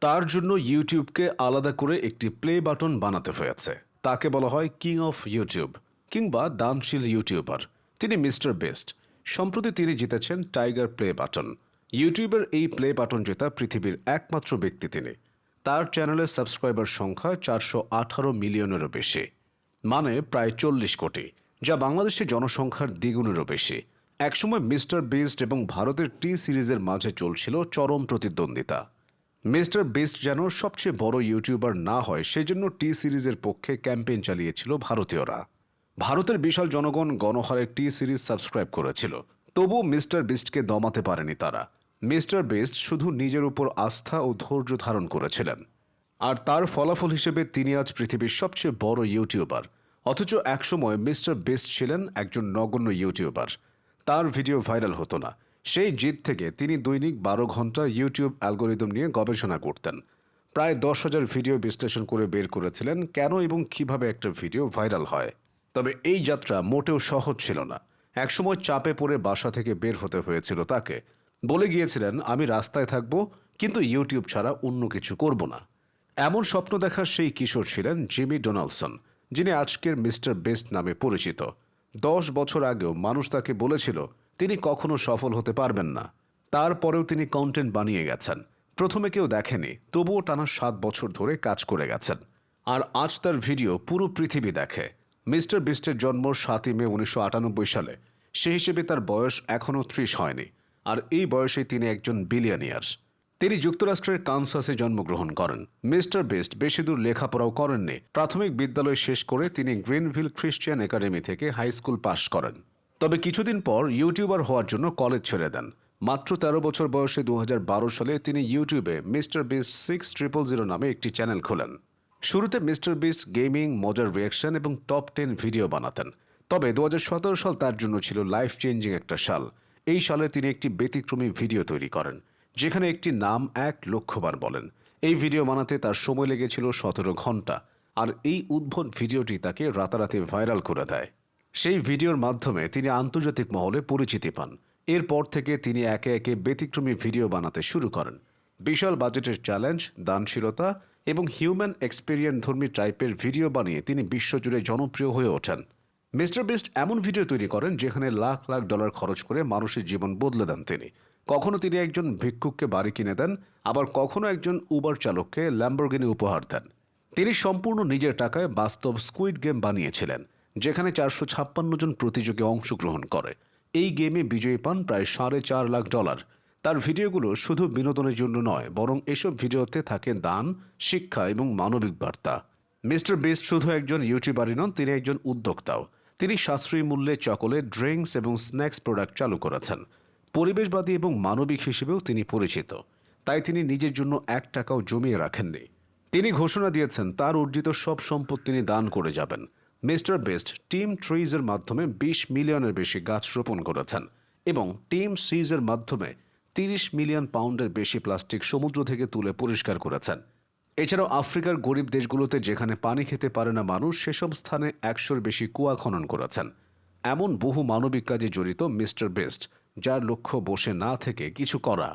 তার জন্য ইউটিউবকে আলাদা করে একটি প্লে বাটন বানাতে হয়েছে। তাকে বলা হয় কিং অফ ইউটিউব কিংবা দানশীল ইউটিউবার তিনি মিস্টার বেস্ট। সম্প্রতি তিনি জিতেছেন টাইগার প্লে বাটন। ইউটিউবের এই প্লে বাটন জেতা পৃথিবীর একমাত্র ব্যক্তি তিনি। তার চ্যানেলের সাবস্ক্রাইবার সংখ্যা চারশো আঠারো মিলিয়নেরও বেশি মানে প্রায় চল্লিশ কোটি, যা বাংলাদেশের জনসংখ্যার দ্বিগুণেরও বেশি। একসময় মিস্টার বিস্ট এবং ভারতের টি সিরিজের মাঝে চলছিল চরম প্রতিদ্বন্দ্বিতা। মিস্টার বিস্ট যেন সবচেয়ে বড় ইউটিউবার না হয়, সেজন্য টি সিরিজের পক্ষে ক্যাম্পেইন চালিয়েছিল ভারতীয়রা। ভারতের বিশাল জনগণ গণহারে টি সিরিজ সাবস্ক্রাইব করেছিল। তবু মিস্টার বিস্টকে দমাতে পারেনি তারা। মিস্টার বিস্ট শুধু নিজের উপর আস্থা ও ধৈর্য ধারণ করেছিলেন। আর তার ফলাফল হিসেবে তিনি আজ পৃথিবীর সবচেয়ে বড় ইউটিউবার। অথচ একসময় মিস্টার বেস্ট ছিলেন একজন নগণ্য ইউটিউবার। তার ভিডিও ভাইরাল হতো না। সেই জিদ থেকে তিনি দৈনিক বারো ঘণ্টা ইউটিউব অ্যালগোরিদম নিয়ে গবেষণা করতেন। প্রায় দশ হাজার ভিডিও বিশ্লেষণ করে বের করেছিলেন কেন এবং কীভাবে একটা ভিডিও ভাইরাল হয়। তবে এই যাত্রা মোটেও সহজ ছিল না। একসময় চাপে পড়ে বাসা থেকে বের হতে হয়েছিল তাকে। বলে গিয়েছিলেন, আমি রাস্তায় থাকব, কিন্তু ইউটিউব ছাড়া অন্য কিছু করব না। এমন স্বপ্ন দেখা সেই কিশোর ছিলেন জিমি ডোনাল্ডসন যিনি আজকের মিস্টার বেস্ট নামে পরিচিত। দশ বছর আগেও মানুষ তাকে বলেছিল তিনি কখনো সফল হতে পারবেন না। তারপরেও তিনি কন্টেন্ট বানিয়ে গেছেন। প্রথমে কেউ দেখেনি, তবুও টানা সাত বছর ধরে কাজ করে গেছেন। আর আজ তার ভিডিও পুরো পৃথিবী দেখে। মিস্টার বিস্টের জন্ম সাতই মে উনিশশো আটানব্বই সালে। সে হিসেবে তার বয়স এখনও ত্রিশ হয়নি। আর এই বয়সে তিনি একজন বিলিয়নিয়ার্স তিনি যুক্তরাষ্ট্রের কানসাসে জন্মগ্রহণ করেন। মিস্টার বেস্ট বেশি দূর লেখাপড়াও করেননি। প্রাথমিক বিদ্যালয় শেষ করে তিনি গ্রিনভিল খ্রিস্টিয়ান একাডেমি থেকে হাই স্কুল পাশ করেন। তবে কিছুদিন পর ইউটিউবার হওয়ার জন্য কলেজ ছেড়ে দেন। মাত্র তেরো বছর বয়সে দু হাজার বারো সালে তিনি ইউটিউবে Mr Beast six triple zero নামে একটি চ্যানেল খোলেন। শুরুতে মিস্টার বিস্ট গেমিং, মজার রিয়াকশন এবং টপ টেন ভিডিও বানাতেন। তবে দু হাজার সতেরো সাল তার জন্য ছিল লাইফ চেঞ্জিং একটা সাল। এই সালে তিনি একটি ব্যতিক্রমী ভিডিও তৈরি করেন, যেখানে একটি নাম এক লক্ষবার বলেন। এই ভিডিও বানাতে তার সময় লেগেছিল সতেরো ঘণ্টা, আর এই উদ্ভট ভিডিওটি তাকে রাতারাতি ভাইরাল করে দেয়। সেই ভিডিওর মাধ্যমে তিনি আন্তর্জাতিক মহলে পরিচিতি পান। এরপর থেকে তিনি একে একে ব্যতিক্রমী ভিডিও বানাতে শুরু করেন। বিশাল বাজেটের চ্যালেঞ্জ, দানশীলতা এবং হিউম্যান এক্সপেরিয়েন্ট ধর্মী টাইপের ভিডিও বানিয়ে তিনি বিশ্বজুড়ে জনপ্রিয় হয়ে ওঠেন। মিস্টার বিস্ট এমন ভিডিও তৈরি করেন যেখানে লাখ লাখ ডলার খরচ করে মানুষের জীবন বদলে দেন তিনি। কখনো তিনি একজন ভিক্ষুককে বাড়ি কিনে দেন, আবার কখনো একজন উবার চালককে ল্যাম্বরগিনি উপহার দেন। তিনি সম্পূর্ণ নিজের টাকায় বাস্তব স্কুইড গেম বানিয়েছিলেন। যেখানে চারশো ছাপ্পান্ন জন প্রতিযোগী অংশগ্রহণ করে। এই গেমে বিজয়ী পান প্রায় সাড়ে চার লাখ ডলার। তার ভিডিওগুলো শুধু বিনোদনের জন্য নয়, বরং এসব ভিডিওতে থাকে দান, শিক্ষা এবং মানবিক বার্তা। মিস্টার বেস্ট শুধু একজন ইউটিউবারই নন, তিনি একজন উদ্যোক্তাও। তিনি সাশ্রয়ী মূল্যে চকোলেট, ড্রিঙ্কস এবং স্ন্যাক্স প্রোডাক্ট চালু করেছেন। পরিবেশবাদী এবং মানবিক হিসেবেও তিনি পরিচিত। তাই তিনি নিজের জন্য এক টাকাও জমিয়ে রাখেননি। তিনি ঘোষণা দিয়েছেন, তার অর্জিত সব সম্পদ তিনি দান করে যাবেন। মিস্টার বেস্ট টিম ট্রিজের মাধ্যমে বিশ মিলিয়নের বেশি গাছ রোপণ করেছেন এবং টিম সিজের মাধ্যমে তিরিশ মিলিয়ন পাউন্ডের বেশি প্লাস্টিক সমুদ্র থেকে তুলে পরিষ্কার করেছেন। এছাড়াও আফ্রিকার গরিব দেশগুলোতে যেখানে পানি খেতে পারে না মানুষ, সেসব স্থানে একশোর বেশি কুয়া খনন করেছেন। এমন বহু মানবিক কাজে জড়িত মিস্টার বেস্ট, যার লক্ষ্য বসে না থেকে কিছু করা।